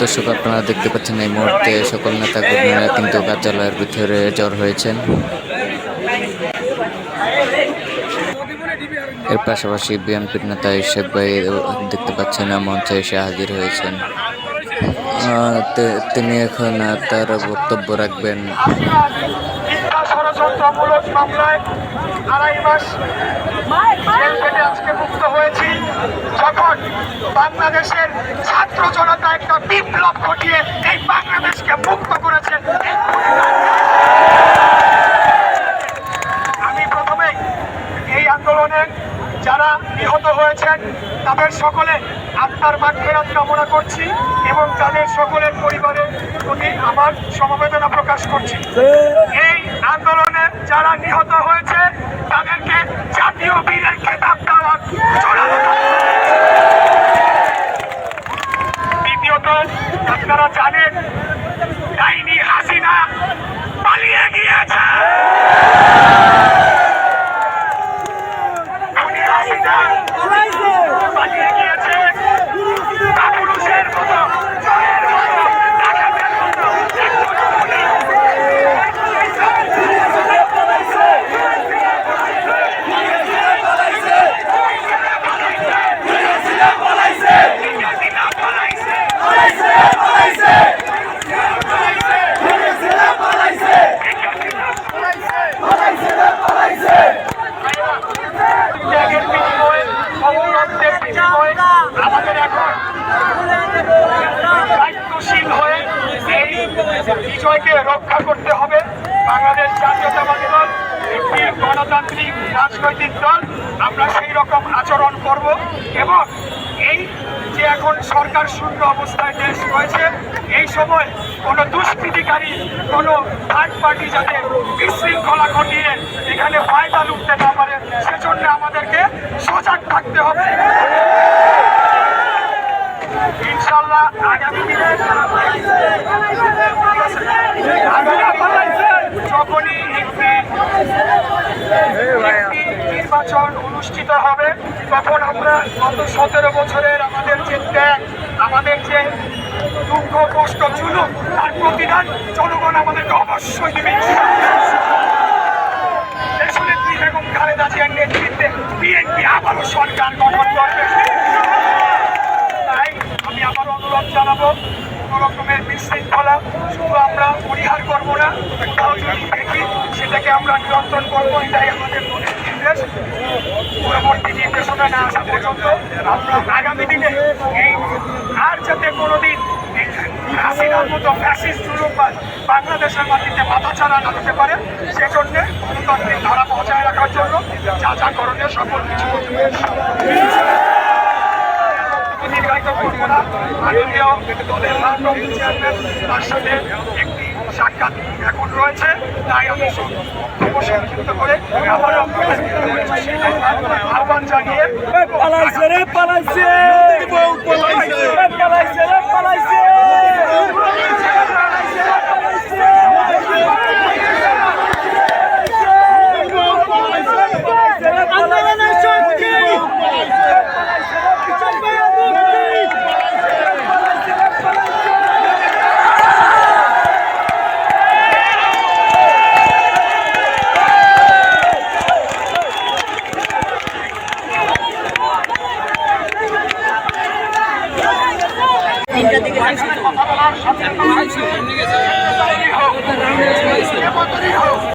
দর্শক, আপনারা দেখতে পাচ্ছেন এই মুহূর্তে সকল নেতা কর্মীরা কিন্তু কার্যালয়ের ভিতরে জ্বর হয়েছেন। এর পাশাপাশি বিএনপির নেতা ইসেফ ভাই দেখতে পাচ্ছেন মঞ্চে এসে হাজির হয়েছেন। তিনি এখন তার বক্তব্য রাখবেন। আড়াই মাস জেল আজকে মুক্ত হয়েছি। যখন বাংলাদেশের ছাত্র জনতা একটা বিপ্লব ঘটিয়ে এই বাংলাদেশকে মুক্ত করেছে আমি প্রথমেই এই আন্দোলনে যারা নিহত হয়েছেন তাদের সকলে আত্মার মাগফেরাত কামনা করছি এবং তাদের সকলের পরিবারের প্রতি আমার সমবেদনা প্রকাশ করছি। এই আন্দোলনে যারা নিহত হয়েছে আপনারা জানেন বিজয়কে রক্ষা করতে হবে। বাংলাদেশ জাতীয়তাবাদী দল, একটি গণতান্ত্রিক রাজনৈতিক দল, আমরা সেই রকম আচরণ করব এবং এই যে এখন সরকার শূন্য অবস্থায় দেশ রয়েছে, এই সময় কোনো দুষ্কৃতিকারী, কোনো থার্ড পার্টি যাতে বিশৃঙ্খলা ঘটিয়ে এখানে ফায়দা লুটতে না পারে, সেজন্য আমাদেরকে সজাগ থাকতে হবে ইনশাল্লাহ আগামী দিনে যখনই একটি একটি নির্বাচন অনুষ্ঠিত হবে, তখন আমরা গত সতেরো বছরের আমাদের যে ত্যাগ, আমাদের যে দুঃখ, কষ্ট জুলুম তার প্রতিদান জনগণ আমাদেরকে অবশ্যই দেবে। দেশনেত্রী বেগম খালেদা জিয়ার নেতৃত্বে বিএনপি আবারও সরকার গঠন করবে। তাই আমি আবার অনুরোধ জানাব রকমের বিশৃঙ্খলা শুধু আমরা পরিহার করব না, কোথাও যদি দেখি সেটাকে আমরা নিয়ন্ত্রণ করব, এটাই আমাদের মনের নির্দেশ। পরবর্তী নির্দেশনা না আসা পর্যন্ত আমরা আগামী দিনে এই আর যাতে কোনোদিন মতো বাংলাদেশের মাটিতে মাথা ছাড়া না দিতে পারে, সেজন্য গণতান্ত্রিক ধারা বজায় রাখার জন্য যা যা করণীয় সকল কিছু নির্বাহিত মাননীয় দলের ভারপ্রাপ্ত চেয়ারম্যান তার সাথে একটি সাক্ষাৎ এখন রয়েছে। তাই আমি বক্তব্য সংক্ষিপ্ত করে আবার আপনাদের আহ্বান জানিয়ে পালাইছে রে পালাইছে। কথা বলার সাথে